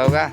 Daw ka.